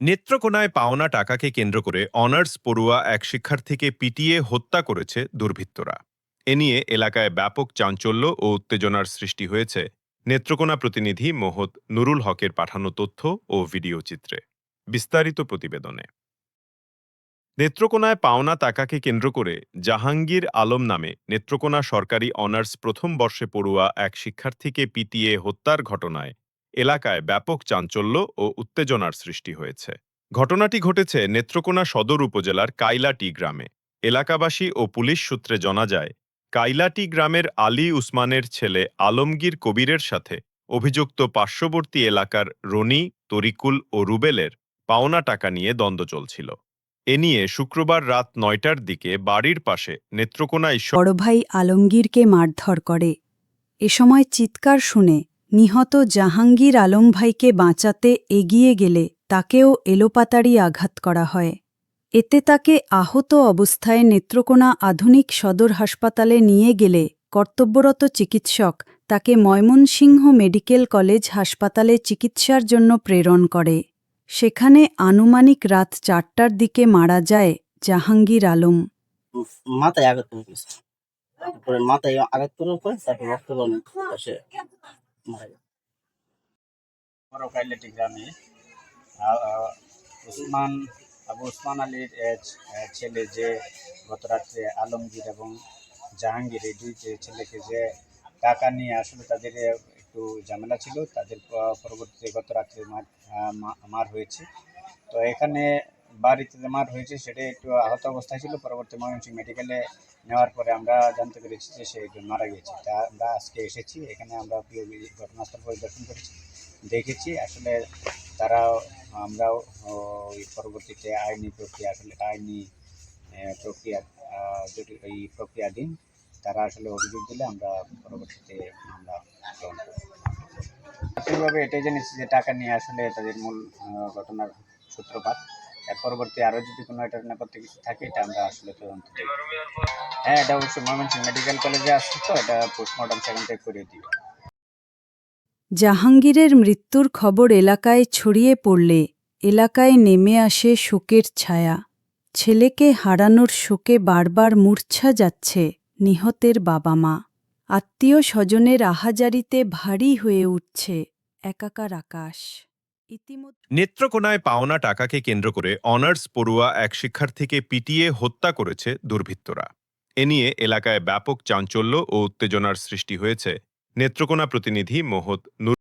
নেত্রকোনায় পাওনা টাকাকে কেন্দ্র করে অনার্স পড়ুয়া এক শিক্ষার্থীকে পিটিয়ে হত্যা করেছে দুর্বৃত্তরা। এ নিয়ে এলাকায় ব্যাপক চাঞ্চল্য ও উত্তেজনার সৃষ্টি হয়েছে। নেত্রকোনা প্রতিনিধি মোহত নুরুল হকের পাঠানো তথ্য ও ভিডিও চিত্রে। বিস্তারিত প্রতিবেদনে। নেত্রকোনায় পাওনা টাকাকে কেন্দ্র করে জাহাঙ্গীর আলম নামে নেত্রকোনা সরকারি অনার্স প্রথম বর্ষে পড়ুয়া এক শিক্ষার্থীকে পিটিয়ে হত্যার ঘটনায় এলাকায় ব্যাপক চাঞ্চল্য ও উত্তেজনার সৃষ্টি হয়েছে। ঘটনাটি ঘটেছে নেত্রকোনা সদর উপজেলার কাইলাটি গ্রামে। এলাকাবাসী ও পুলিশ সূত্রে জানা যায়, কাইলাটি গ্রামের আলী উসমানের ছেলে আলমগীর কবিরের সাথে অভিযুক্ত পার্শ্ববর্তী এলাকার রনি, তরিকুল ও রুবেলের পাওনা টাকা নিয়ে দ্বন্দ্ব চলছিল। এ নিয়ে শুক্রবার রাত নয়টার দিকে বাড়ির পাশে নেত্রকোনা ঈশ্বর বড় ভাই আলমগীরকে মারধর করে। এ সময় চিৎকার শুনে নিহত জাহাঙ্গীর আলম ভাইকে বাঁচাতে এগিয়ে গেলে তাকেও এলোপাতাড়ি আঘাত করা হয়। এতে তাকে আহত অবস্থায় নেত্রকোনা আধুনিক সদর হাসপাতালে নিয়ে গেলে কর্তব্যরত চিকিৎসক তাকে ময়মনসিংহ মেডিকেল কলেজ হাসপাতালে চিকিৎসার জন্য প্রেরণ করে। সেখানে আনুমানিক রাত চারটার দিকে মারা যায় জাহাঙ্গীর আলম। মাথায় আঘাত করে মাথায় আঘাত পরে তারপর রক্ত বমি সে মারা গ্রামে উসমান আবু উসমান আলীর ছেলে যে গত রাত্রে আলমগীর এবং জাহাঙ্গীর, এই দুই ছেলেকে যে টাকা নিয়ে আসলে তাদের একটু ঝামেলা ছিল, তাদের পরবর্তীতে গত রাত্রে মার মার হয়েছে। তো এখানে বাড়িতে মার হয়েছে সেটা একটু আহত অবস্থায় ছিল। পরবর্তী ময়মনসিংহ মেডিকেলে নেওয়ার পরে আমরা জানতে পেরেছি যে সে একজন মারা গিয়েছে। তা আমরা আজকে এসেছি, এখানে আমরা ঘটনাস্থল পরিদর্শন করেছি, দেখেছি। আসলে তারা আমরাও ওই পরবর্তীতে আইনি প্রক্রিয়া, আসলে আইনি প্রক্রিয়া এই প্রক্রিয়াধীন, তারা আসলে অভিযোগ দিলে আমরা পরবর্তীতে আমরা গ্রহণ করি এটাই জেনেছি যে টাকা নিয়ে আসলে তাদের মূল ঘটনার সূত্রপাত। এর পরবর্তী আরও যদি কোনো এটার নেপথ্যে কিছু থাকে, এটা আমরা আসলে তদন্ত দেখব। হ্যাঁ এটা অবশ্যই ময়মনসিংহ মেডিকেল কলেজে আসছে তো, এটা পোস্টমর্টম সেখান থেকে করিয়ে দিবে। জাহাঙ্গীরের মৃত্যুর খবর এলাকায় ছড়িয়ে পড়লে এলাকায় নেমে আসে শোকের ছায়া। ছেলেকে হারানোর শোকে বারবার মূর্ছা যাচ্ছে নিহতের বাবা মা আত্মীয় স্বজনের আহাজারিতে ভারী হয়ে উঠছে একাকার আকাশ। নেত্রকোনায় পাওনা টাকাকে কেন্দ্র করে অনার্স পড়ুয়া এক শিক্ষার্থীকে পিটিয়ে হত্যা করেছে দুর্বৃত্তরা। এ নিয়ে এলাকায় ব্যাপক চাঞ্চল্য ও উত্তেজনার সৃষ্টি হয়েছে। নেত্রকোনা প্রতিনিধি মোহত নুর